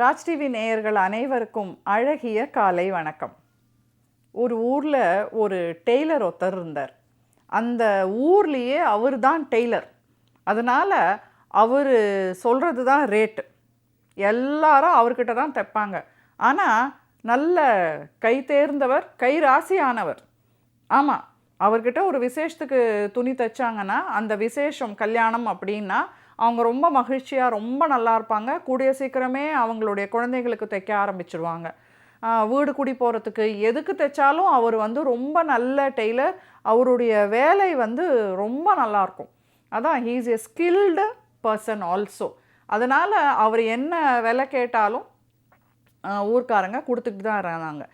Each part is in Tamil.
ராஜ் டிவி நேயர்கள் அனைவருக்கும் அழகிய காலை வணக்கம். ஒரு ஊரில் ஒரு டெய்லர் ஒருத்தர் இருந்தார். அந்த ஊர்லேயே அவர் தான் டெய்லர். அதனால் அவர் சொல்கிறது தான் ரேட்டு. எல்லாரும் அவர்கிட்ட தான் தைப்பாங்க. ஆனால் நல்ல கை தேர்ந்தவர் கை ராசியானவர். ஆமாம் அவர்கிட்ட ஒரு விசேஷத்துக்கு துணி தைச்சாங்கன்னா அந்த விசேஷம் கல்யாணம் அப்படின்னா அவங்க ரொம்ப மகிழ்ச்சியாக ரொம்ப நல்லா இருப்பாங்க. கூடிய சீக்கிரமே அவங்களுடைய குழந்தைகளுக்கு தைக்க ஆரம்பிச்சிருவாங்க. வீடு குடி போகிறதுக்கு எதுக்கு தைச்சாலும் அவர் வந்து ரொம்ப நல்ல டெய்லர். அவருடைய வேலை வந்து ரொம்ப நல்லாயிருக்கும் அதான் he's a skilled person also அதனால் அவர் என்ன விலை கேட்டாலும் ஊர்க்காரங்க கொடுத்துட்டு தான் இருந்தாங்க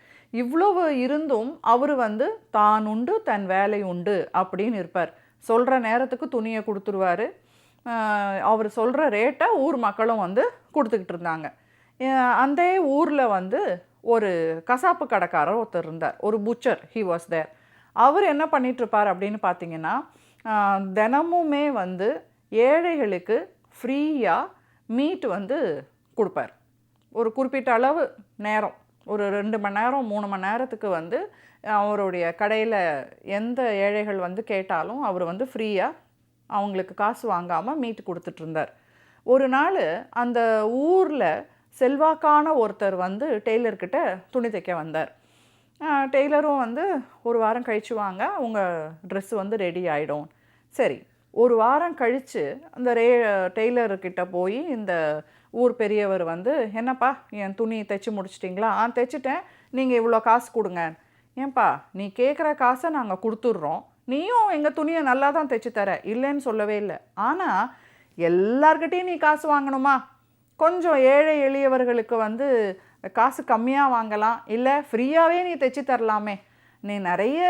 இவ்வளவு இருந்தும் அவர் வந்து தான் உண்டு தன் வேலை உண்டு அப்படின்னு இருப்பார். சொல்கிற நேரத்துக்கு துணியை கொடுத்துருவாரு. அவர் சொல்கிற ரேட்டை ஊர் மக்களும் வந்து கொடுத்துக்கிட்டு இருந்தாங்க. அந்த ஊரில் வந்து ஒரு கசாப்பு கடைக்காரர் ஒருத்தர் இருந்தார். ஒரு புச்சர் ஹி வாஸ் தேர் அவர் என்ன பண்ணிகிட்ருப்பார் அப்படின்னு பார்த்தீங்கன்னா தினமுமே வந்து ஏழைகளுக்கு ஃப்ரீயாக மீட் வந்து கொடுப்பார். ஒரு குறிப்பிட்ட அளவு நேரம் ஒரு ரெண்டு மணி நேரம் மூணு மணி நேரத்துக்கு வந்து அவருடைய கடையில் எந்த ஏழைகள் வந்து கேட்டாலும் அவர் வந்து ஃப்ரீயாக அவங்களுக்கு காசு வாங்காமல் மீட்டு கொடுத்துட்ருந்தார் ஒரு நாள் அந்த ஊரில் செல்வாக்கான ஒருத்தர் வந்து டெய்லர்கிட்ட துணி தைக்க வந்தார். டெய்லரும் வந்து ஒரு வாரம் கழிச்சு வாங்க உங்கள் ட்ரெஸ்ஸு வந்து ரெடி ஆகிடும் சரி ஒரு வாரம் கழித்து அந்த ரே டெய்லர்கிட்ட போய் இந்த ஊர் பெரியவர் வந்து என்னப்பா என் துணி தைச்சி முடிச்சிட்டிங்களா? ஆ தைச்சிட்டேன். நீங்கள் இவ்வளோ காசு கொடுங்க. ஏன்பா நீ கேட்குற காசை நாங்கள் கொடுத்துட்றோம். நீயும் எங்கள் துணியை நல்லா தான் தைச்சி தர. இல்லைன்னு சொல்லவே இல்லை. ஆனால் எல்லார்கிட்டேயும் நீ காசு வாங்கணுமா? கொஞ்சம் ஏழை எளியவர்களுக்கு வந்து காசு கம்மியாக வாங்கலாம். இல்லை ஃப்ரீயாகவே நீ தைச்சி தரலாமே. நீ நிறைய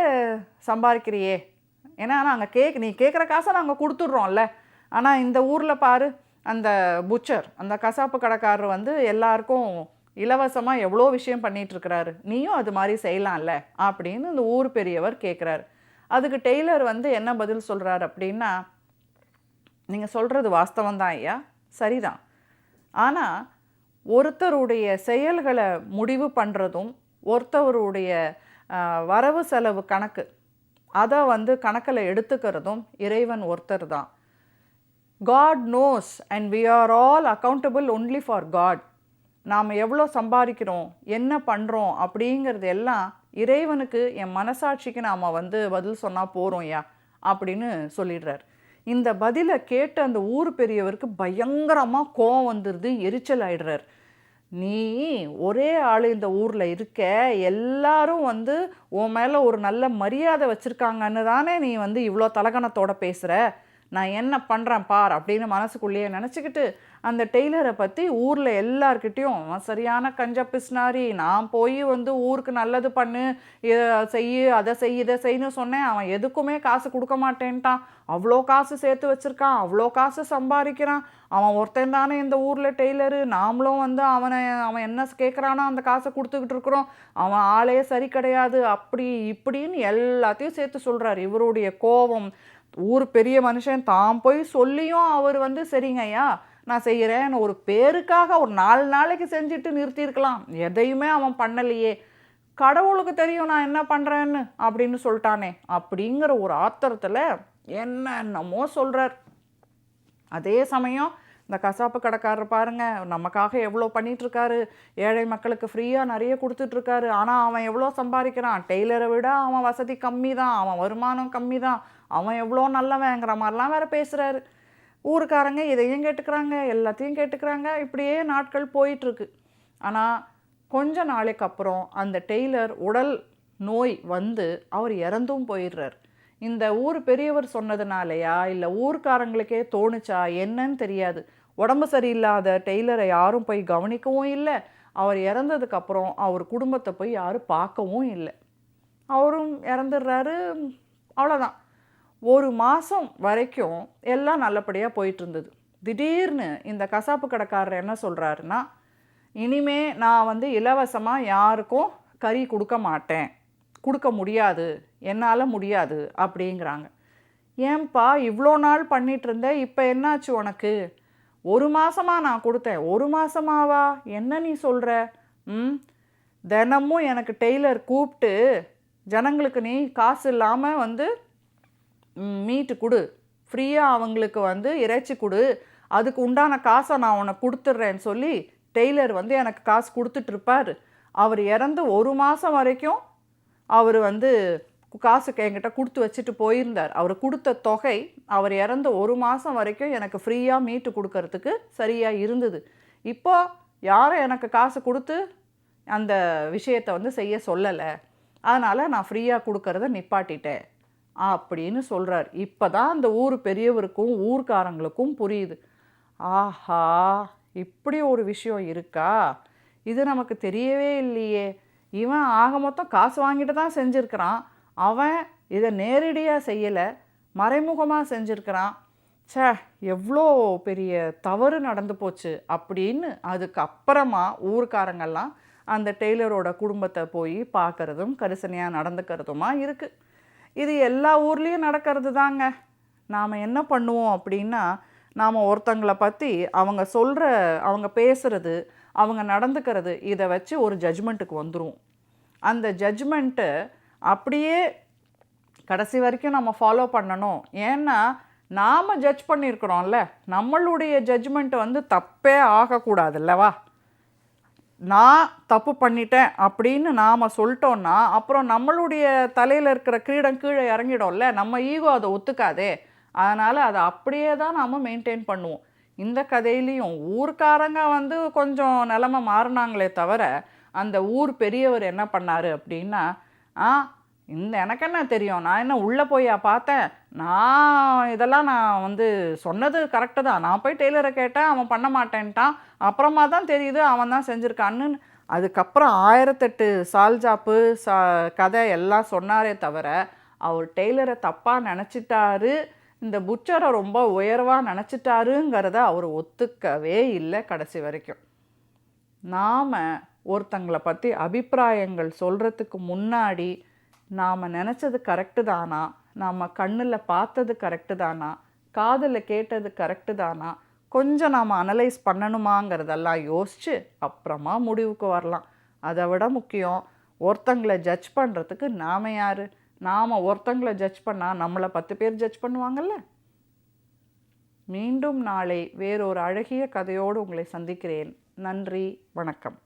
சம்பாதிக்கிறியே ஏன்னா நாங்கள் கேக் நீ கேட்குற காசை நாங்கள் கொடுத்துட்றோம்ல. ஆனால் இந்த ஊரில் பாரு அந்த புச்சர் அந்த கசாப்பு கடைக்காரர் வந்து எல்லாருக்கும் இலவசமாக எவ்வளோ விஷயம் பண்ணிகிட்ருக்கிறாரு நீயும் அது மாதிரி செய்யலாம்ல அப்படின்னு இந்த ஊர் பெரியவர் கேட்குறாரு அதுக்கு டெய்லர் வந்து என்ன பதில் சொல்கிறாரு அப்படின்னா நீங்கள் சொல்கிறது வாஸ்தவம் தான் ஐயா சரிதான். ஆனால் ஒருத்தருடைய செயல்களை முடிவு பண்ணுறதும் ஒருத்தவருடைய வரவு செலவு கணக்கு அதை வந்து கணக்கில் எடுத்துக்கிறதும் இறைவன் ஒருத்தர் தான் God knows and we are all accountable only for God நாம் எவ்வளோ சம்பாதிக்கிறோம் என்ன பண்ணுறோம் அப்படிங்கிறது எல்லாம் இறைவனுக்கு என் மனசாட்சிக்கு நாம் வந்து பதில் சொன்னால் போகிறோம் யா? அப்படின்னு சொல்லிடுறார். இந்த பதிலை கேட்ட அந்த ஊர் பெரியவருக்கு பயங்கரமாக கோவம் வந்துடுது எரிச்சல் ஆயிடுறார். நீ ஒரே ஆள் இந்த ஊரில் இருக்க எல்லாரும் வந்து உன் மேலே ஒரு நல்ல மரியாதை வச்சுருக்காங்கன்னு தானே நீ வந்து இவ்வளோ தலகணத்தோட பேசுகிற நான் என்ன பண்ணுறேன் பார் அப்படின்னு மனசுக்குள்ளேயே நினச்சிக்கிட்டு அந்த டெய்லரை பற்றி ஊரில் எல்லார்கிட்டேயும் அவன் சரியான கஞ்ச பிஸ்னாரி நான் போய் வந்து ஊருக்கு நல்லது பண்ணு செய்யு அதை செய் இதை செய்யு சொன்னேன். அவன் எதுக்குமே காசு கொடுக்க மாட்டேன்ட்டான். அவ்வளோ காசு சேர்த்து வச்சுருக்கான். அவ்வளோ காசு சம்பாதிக்கிறான் அவன் ஒருத்தன் தானே இந்த ஊரில் டெய்லரு. நாமளும் வந்து அவனை அவன் என்ன கேட்குறானோ அந்த காசை கொடுத்துக்கிட்டு இருக்கிறோம். அவன் ஆளே சரி கிடையாது. அப்படி இப்படின்னு எல்லாத்தையும் சேர்த்து சொல்கிறார் இவருடைய கோபம் ஊர் பெரிய மனுஷன் தான் போய் சொல்லியும் அவர் வந்து சரிங்க ஐயா நான் செய்கிறேன் ஒரு பேருக்காக ஒரு நாலு நாளைக்கு செஞ்சுட்டு நிறுத்தியிருக்கலாம். எதையுமே அவன் பண்ணலையே. கடவுளுக்கு தெரியும் நான் என்ன பண்ணுறேன்னு அப்படின்னு சொல்லிட்டானே. அப்படிங்கிற ஒரு ஆத்திரத்தில் என்னென்னமோ சொல்கிறார் அதே சமயம் இந்த கசாப்பு கடைக்காரர் பாருங்கள் நமக்காக எவ்வளோ பண்ணிகிட்ருக்காரு ஏழை மக்களுக்கு ஃப்ரீயாக நிறைய கொடுத்துட்ருக்காரு ஆனால் அவன் எவ்வளோ சம்பாதிக்கிறான்? டெய்லரை விட அவன் வசதி கம்மி தான் அவன் வருமானம் கம்மி தான் அவன் எவ்வளோ நல்லவங்கிற மாதிரிலாம் வேறு பேசுகிறாரு ஊருக்காரங்க இதையும் கேட்டுக்கிறாங்க எல்லாத்தையும் கேட்டுக்கிறாங்க. இப்படியே நாட்கள் போயிட்டுருக்கு. ஆனால் கொஞ்ச நாளைக்கு அப்புறம் அந்த டெய்லர் உடல் நோய் வந்து அவர் இறந்தும் போயிடுறார். இந்த ஊர் பெரியவர் சொன்னதுனாலையா இல்லை ஊர்க்காரங்களுக்கே தோணுச்சா என்னன்னு தெரியாது. உடம்பு சரியில்லாத டெய்லரை யாரும் போய் கவனிக்கவும் இல்லை. அவர் இறந்ததுக்கப்புறம் அவர் குடும்பத்தை போய் யாரும் பார்க்கவும் இல்லை. அவரும் இறந்துடுறாரு அவ்வளோதான் ஒரு மாதம் வரைக்கும் எல்லாம் நல்லபடியாக போயிட்டு இருந்தது திடீர்னு இந்த கசாப்பு கடைக்காரர் என்ன சொல்கிறாருன்னா இனிமே நான் வந்து இலவசமாக யாருக்கும் கறி கொடுக்க மாட்டேன். கொடுக்க முடியாது. என்னால் முடியாது அப்படிங்கிறாங்க. ஏன்பா இவ்வளோ நாள் பண்ணிட்டு இருந்தேன் இப்போ என்னாச்சு உனக்கு? ஒரு மாதமாக நான் கொடுத்தேன். ஒரு மாதமாவா என்ன நீ சொல்கிற ம்? தினமும் எனக்கு டெய்லர் கூப்பிட்டு ஜனங்களுக்கு நீ காசு இல்லாமல் வந்து மீட்டு கொடு. ஃப்ரீயாக அவங்களுக்கு வந்து இறைச்சி கொடு. அதுக்கு உண்டான காசை நான் உனக்கு கொடுத்துட்றேன்னு சொல்லி டெய்லர் வந்து எனக்கு காசு கொடுத்துட்ருப்பார். அவர் இறந்து ஒரு மாதம் வரைக்கும் அவர் வந்து காசு என்கிட்ட கொடுத்து வச்சுட்டு போயிருந்தார். அவர் கொடுத்த தொகை அவர் இறந்து ஒரு மாதம் வரைக்கும் எனக்கு ஃப்ரீயாக மீட்டு கொடுக்கறதுக்கு சரியாக இருந்தது. இப்போ யாரும் எனக்கு காசு கொடுத்து அந்த விஷயத்தை வந்து செய்ய சொல்லலை. அதனால் நான் ஃப்ரீயாக கொடுக்கறத நிப்பாட்டிட்டேன். அப்படின்னு சொல்கிறார் இப்போ தான் அந்த ஊர் பெரியவருக்கும் ஊர்க்காரங்களுக்கும் புரியுது. ஆஹா இப்படி ஒரு விஷயம் இருக்கா? இது நமக்கு தெரியவே இல்லையே. இவன் ஆக மொத்தம் காசு வாங்கிட்டு தான் செஞ்சுருக்கிறான். அவன் இதை நேரடியாக செய்யலை மறைமுகமாக செஞ்சுருக்கிறான். சே எவ்வளோ பெரிய தவறு நடந்து போச்சு அப்படின்னு அதுக்கு அப்புறமா ஊர்க்காரங்கெல்லாம் அந்த டெய்லரோட குடும்பத்தை போய் பார்க்குறதும் கரிசனையாக நடந்துக்கிறதுமா இருக்குது இது எல்லா ஊர்லேயும் நடக்கிறது தாங்க நாம் என்ன பண்ணுவோம் அப்படின்னா நாம் ஒருத்தங்களை பற்றி அவங்க சொல்கிற அவங்க பேசுகிறது அவங்க நடந்துக்கிறது இதை வச்சு ஒரு ஜட்ஜ்மெண்ட்டுக்கு வந்துடுவோம் அந்த ஜட்ஜ்மெண்ட்டு அப்படியே கடைசி வரைக்கும் நம்ம ஃபாலோ பண்ணணும். ஏன்னா நாம் ஜட்ஜ் பண்ணியிருக்கிறோம்ல. நம்மளுடைய ஜட்ஜ்மெண்ட் வந்து தப்பே ஆகக்கூடாதுல்லவா நான் தப்பு பண்ணிட்டேன் அப்படின்னு நாம் சொல்லிட்டோன்னா அப்புறம் நம்மளுடைய தலையில் இருக்கிற கிரீடம் கீழே இறங்கிடும்ல நம்ம ஈகோ அதை ஒத்துக்காதே. அதனால் அதை அப்படியே தான் நாம் மெயின்டைன் பண்ணுவோம். இந்த கதையிலையும் ஊர்க்காரங்க வந்து கொஞ்சம் நிலமை மாறினாங்களே தவிர அந்த ஊர் பெரியவர் என்ன பண்ணார் அப்படின்னா ஆ இந்த எனக்கு என்ன தெரியும்? நான் என்ன உள்ளே போயா பார்த்தேன்? நான் இதெல்லாம் நான் வந்து சொன்னது கரெக்டு தான். நான் போய் டெய்லரை கேட்டேன் அவன் பண்ண மாட்டேன்ட்டான். அப்புறமா தான் தெரியுது அவன் தான் செஞ்சுருக்கான்னு. அதுக்கப்புறம் ஆயிரத்தெட்டு சால்ஜாப்பு சா கதை எல்லாம் சொன்னாரே தவிர அவர் டெய்லரை தப்பாக நினச்சிட்டாரு. இந்த புச்சரை ரொம்ப உயர்வாக நினச்சிட்டாருங்கிறத அவர் ஒத்துக்கவே இல்லை கடைசி வரைக்கும். நாம் ஒருத்தங்களை பற்றி அபிப்பிராயங்கள் சொல்கிறதுக்கு முன்னாடி நாம் நினச்சது கரெக்டு தானா? நாம் கண்ணில் பார்த்தது கரெக்டு தானா? காதில் கேட்டது கரெக்டு தானா? கொஞ்சம் நாம் அனலைஸ் பண்ணணுமாங்கிறதெல்லாம் யோசித்து அப்புறமா முடிவுக்கு வரலாம். அதை விட முக்கியம் ஒருத்தங்களை ஜட்ஜ் பண்ணுறதுக்கு நாம் யார்? நாம் ஒருத்தங்களை ஜட்ஜ் பண்ணால் நம்மளை பத்து பேர் ஜட்ஜ் பண்ணுவாங்கல்ல? மீண்டும் நாளை வேறொரு அழகிய கதையோடு உங்களை சந்திக்கிறேன். நன்றி வணக்கம்.